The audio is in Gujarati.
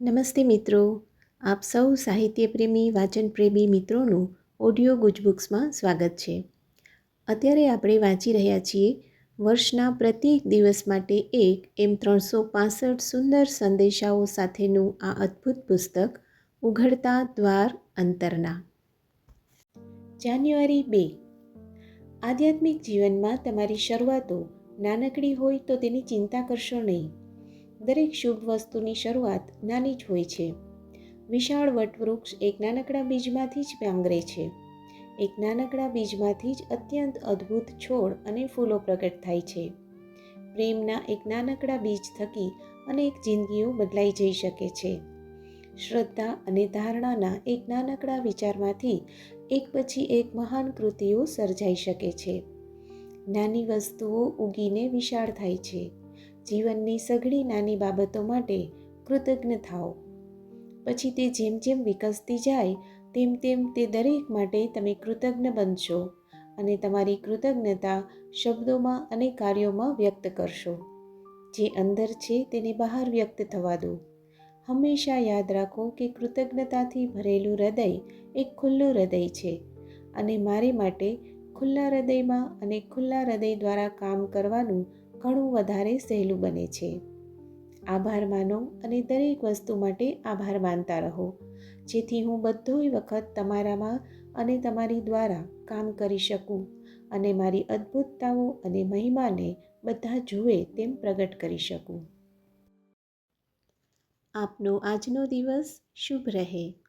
નમસ્તે મિત્રો. આપ સૌ સાહિત્યપ્રેમી, વાચનપ્રેમી મિત્રોનું ઓડિયો ગુજબુક્સમાં સ્વાગત છે. અત્યારે આપણે વાંચી રહ્યા છીએ વર્ષના પ્રત્યેક દિવસ માટે એક એમ ત્રણસો પાસઠ સુંદર સંદેશાઓ સાથેનું આ અદ્ભુત પુસ્તક, ઉઘડતા દ્વાર અંતરના. જાન્યુઆરી બે. આધ્યાત્મિક જીવનમાં તમારી શરૂઆતો નાનકડી હોય તો તેની ચિંતા કરશો નહીં. દરેક શુભ વસ્તુની શરૂઆત નાની જ હોય છે. વિશાળ વટવૃક્ષ એક નાનકડા બીજમાંથી જ પાંગરે છે. એક નાનકડા બીજમાંથી જ અત્યંત અદ્ભુત છોડ અને ફૂલો પ્રગટ થાય છે. પ્રેમના એક નાનકડા બીજ થકી અનેક જિંદગીઓ બદલાઈ જઈ શકે છે. શ્રદ્ધા અને ધારણાના એક નાનકડા વિચારમાંથી એક પછી એક મહાન કૃતિઓ સર્જાઈ શકે છે. નાની વસ્તુઓ ઉગીને વિશાળ થાય છે. જીવનની સઘળી નાની બાબતો માટે કૃતજ્ઞ થાઓ. પછી તે જેમ જેમ વિકસતી જાય, તેમ તેમ તે દરેક માટે તમે કૃતજ્ઞ બનશો અને તમારી કૃતજ્ઞતા શબ્દોમાં અને કાર્યોમાં વ્યક્ત કરશો. જે અંદર છે તેને બહાર વ્યક્ત થવા દો. હંમેશા યાદ રાખો કે કૃતજ્ઞતાથી ભરેલું હૃદય એક ખુલ્લું હૃદય છે અને મારે માટે ખુલ્લા હૃદયમાં અને ખુલ્લા હૃદય દ્વારા કામ કરવાનું ઘણું વધારે સહેલું બને છે. આભાર માનો અને દરેક વસ્તુ માટે આભાર માનતા રહો. જેથી હું બધોય વખત તમારામાં અને તમારી દ્વારા કામ કરી શકું અને મારી અદ્ભુતતાઓ અને મહિમાને બધા જુએ તેમ પ્રગટ કરી શકું. આપનો આજનો દિવસ શુભ રહે.